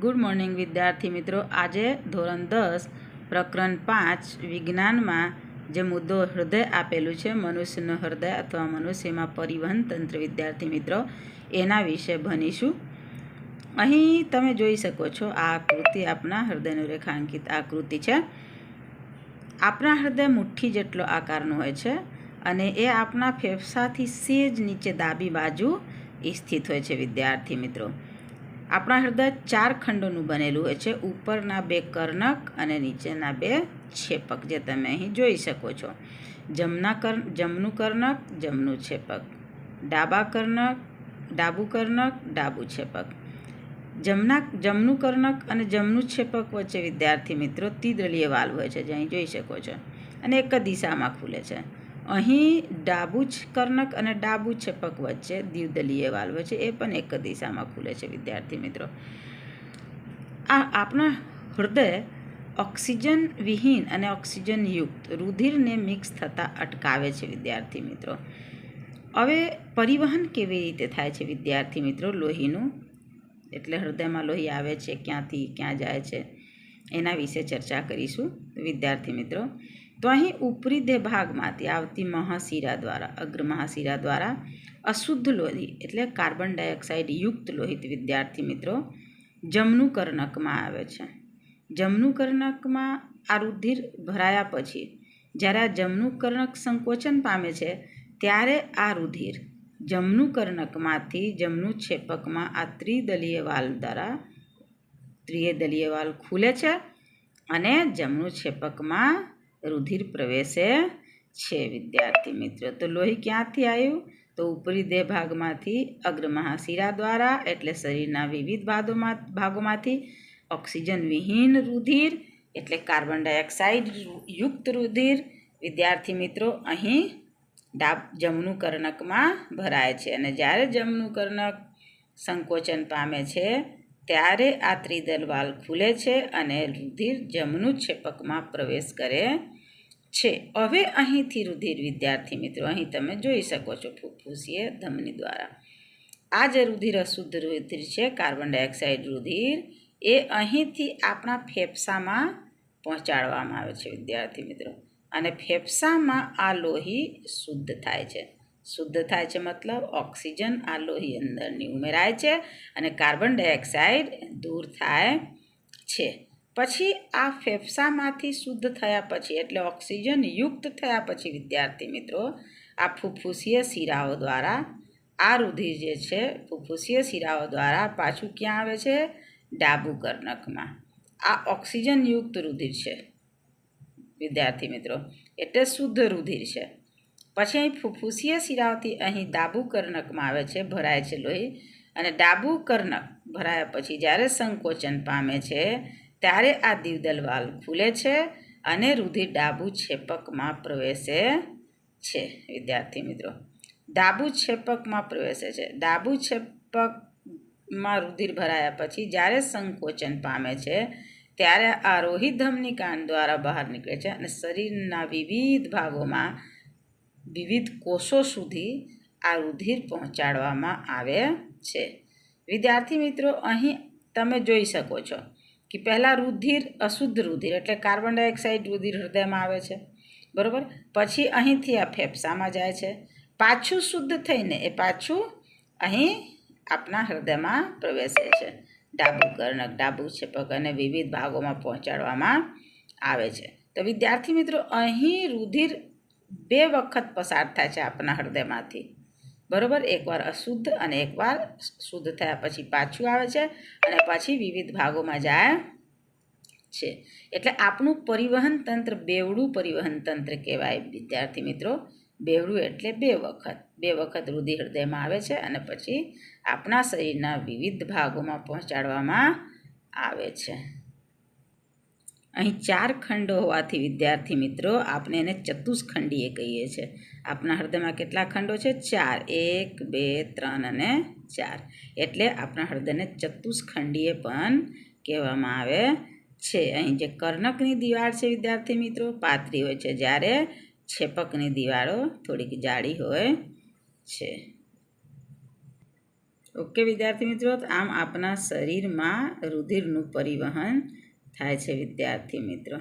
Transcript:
Good morning, વિદ્યાર્થી મિત્રો. આજે ધોરણ દસ, પ્રકરણ પાંચ, વિજ્ઞાનમાં જે મુદ્દો હૃદય આપેલું છે, મનુષ્યનું હૃદય અથવા મનુષ્યમાં પરિવહન તંત્ર, વિદ્યાર્થી મિત્રો, એના વિશે ભણીશું. અહીં તમે જોઈ શકો છો, આ આકૃતિ આપણા હૃદયનું રેખાંકિત આકૃતિ છે. આપણા હૃદય મુઠ્ઠી જેટલો આકારનું હોય છે અને એ આપણા ફેફસાથી સેજ નીચે ડાબી બાજુ સ્થિત હોય છે, વિદ્યાર્થી મિત્રો. આપણા હૃદય ચાર ખંડોનું બનેલું હોય છે. ઉપરના બે કર્ણક અને નીચેના બે છેપક જે તમે અહીં જોઈ શકો છો. જમના કર, જમનું કર્ણક, જમનું છેપક. ડાબા કર્ણક, ડાબુ કર્ણક, ડાબુ છેપક. જમના, જમનું કર્ણક અને જમનું છેપક વચ્ચે વિદ્યાર્થી મિત્રો તિદલીય વાલ્વ હોય છે. જે અહીં જોઈ શકો છો. અને એક જ દિશામાં ખુલે છે. અહીં ડાબુ જ કર્ણક અને ડાબુ છેપક વચ્ચે દ્વિદલીય વાલ્વ છે. એ પણ એક દિશામાં ખુલે છે, વિદ્યાર્થી મિત્રો. આ આપણા હૃદય ઓક્સિજન વિહીન અને ઓક્સિજન યુક્ત રુધિરને મિક્સ થતાં અટકાવે છે, વિદ્યાર્થી મિત્રો. હવે પરિવહન કેવી રીતે થાય છે, વિદ્યાર્થી મિત્રો? લોહીનું, એટલે હૃદયમાં લોહી આવે છે, ક્યાંથી, ક્યાં જાય છે, એના વિશે ચર્ચા કરીશું. વિદ્યાર્થી મિત્રો તો અહીં ઉપરી દેહ ભાગમાંથી આવતી મહાશિરા દ્વારા, અગ્ર મહાશિરા દ્વારા અશુદ્ધ લોહી એટલે કાર્બન ડાયોક્સાઇડ યુક્ત લોહિત વિદ્યાર્થી મિત્રો, જમનું કર્ણકમાં આવે છે. જમનું કર્ણકમાં આ રુધિર ભરાયા પછી, જ્યારે આ જમનું કર્ણક સંકોચન પામે છે, ત્યારે આ રુધિર જમનું કર્ણકમાંથી જમનું છેપકમાં આ ત્રિદલીય વાલ દ્વારા, ત્રિદલીય વાલ ખુલે છે અને જમનું છેપકમાં રુધિર પ્રવેશે છે, વિદ્યાર્થી મિત્રો. તો લોહી ક્યાંથી આવ્યું? તો ઉપરી દેહ ભાગમાંથી અગ્રમહાશિરા દ્વારા, એટલે શરીરના વિવિધ ભાગોમાં ભાગોમાંથી ઓક્સિજન વિહીન રુધિર, એટલે કાર્બન ડાયોક્સાઇડ યુક્ત રુધિર. વિદ્યાર્થી મિત્રો, અહીં ડાબ જમનું કર્ણકમાં ભરાય છે. અને જ્યારે જમનું કર્ણક સંકોચન પામે છે ત્યારે આ ત્રિદલ વાલ ખુલે છે અને રુધિર જમનું છેપકમાં પ્રવેશ કરે છે. હવે અહીંથી રુધિર, વિદ્યાર્થી મિત્રો, અહીં તમે જોઈ શકો છો ફૂફૂસીય ધમની દ્વારા. આ જે રુધિર અશુદ્ધ રુધિર છે, કાર્બન ડાયોક્સાઇડ રુધિર, એ અહીંથી આપણા ફેફસામાં પહોંચાડવામાં આવે છે, વિદ્યાર્થી મિત્રો. અને ફેફસામાં આ લોહી શુદ્ધ થાય છે. શુદ્ધ થાય છે મતલબ ઓક્સિજન આ લોહી અંદરની ઉમેરાય છે અને કાર્બન ડાયોક્સાઇડ દૂર થાય છે. પછી આ ફેફસામાંથી શુદ્ધ થયા પછી એટલે ઓક્સિજન યુક્ત થયા પછી વિદ્યાર્થી મિત્રો, આ ફૂફૂસીય શિરાઓ દ્વારા આ રુધિર જે છે, ફૂફૂસીય શિરાઓ દ્વારા પાછું ક્યાં આવે છે? ડાબુ કર્ણકમાં આ ઓક્સિજનયુક્ત રુધિર છે. વિદ્યાર્થી મિત્રો, એટલે શુદ્ધ રુધિર છે. પછી અહીં ફૂફૂસીય શિરાઓથી અહીં ડાબુ કર્ણકમાં આવે છે, ભરાય છે લોહી. અને ડાબુ કર્ણક ભરાયા પછી જ્યારે સંકોચન પામે છે, ત્યારે આ દીવદલ વાલ ખુલે છે અને રુધિર ડાબુ છેપકમાં પ્રવેશે છે. વિદ્યાર્થી મિત્રો, ડાબુ છેપકમાં પ્રવેશે છે. ડાબુ છેપકમાં રુધિર ભરાયા પછી જ્યારે સંકોચન પામે છે, ત્યારે આ રોહિત ધમની કાન દ્વારા બહાર નીકળે છે અને શરીરના વિવિધ ભાગોમાં વિવિધ કોષો સુધી આ રુધિર પહોંચાડવામાં આવે છે. વિદ્યાર્થી મિત્રો, અહીં તમે જોઈ શકો છો કે પહેલાં રુધિર અશુદ્ધ રુધિર એટલે કાર્બન ડાયોક્સાઇડ રુધિર હૃદયમાં આવે છે. બરાબર? પછી અહીંથી આ ફેફસામાં જાય છે. પાછું શુદ્ધ થઈને એ પાછું અહીં આપણા હૃદયમાં પ્રવેશે છે. ડાબુ કર્ણક, ડાબુ છેપક અને વિવિધ ભાગોમાં પહોંચાડવામાં આવે છે. તો વિદ્યાર્થી મિત્રો, અહીં રુધિર બે વખત પસાર થાય છે આપણા હૃદયમાંથી. બરાબર? એકવાર અશુદ્ધ અને એકવાર શુદ્ધ થયા પછી પાછું આવે છે અને પછી વિવિધ ભાગોમાં જાય છે. એટલે આપણું પરિવહન તંત્ર બેવડું પરિવહન તંત્ર કહેવાય. વિદ્યાર્થી મિત્રો, બેવડું એટલે બે વખત. બે વખત રુધિર હૃદયમાં આવે છે અને પછી આપણા શરીરના વિવિધ ભાગોમાં પહોંચાડવામાં આવે છે. અહીં ચાર ખંડો હોવાથી, વિદ્યાર્થી મિત્રો, આપણે એને ચતુષ્ખંડીય કહીએ છીએ. આપણા હૃદયમાં કેટલા ખંડો છે? ચાર. એક, બે, ત્રણ અને ચાર. એટલે આપણા હૃદયને ચતુષ્ખંડીય પણ કહેવામાં આવે છે. અહીં જે કર્ણકની દિવાળ છે, વિદ્યાર્થી મિત્રો, પાતળી હોય છે. જ્યારે છેપકની દિવાળો થોડીક જાડી હોય છે. ઓકે, વિદ્યાર્થી મિત્રો, આમ આપણા શરીરમાં રુધિરનું પરિવહન થાય છે વિદ્યાર્થી મિત્રો.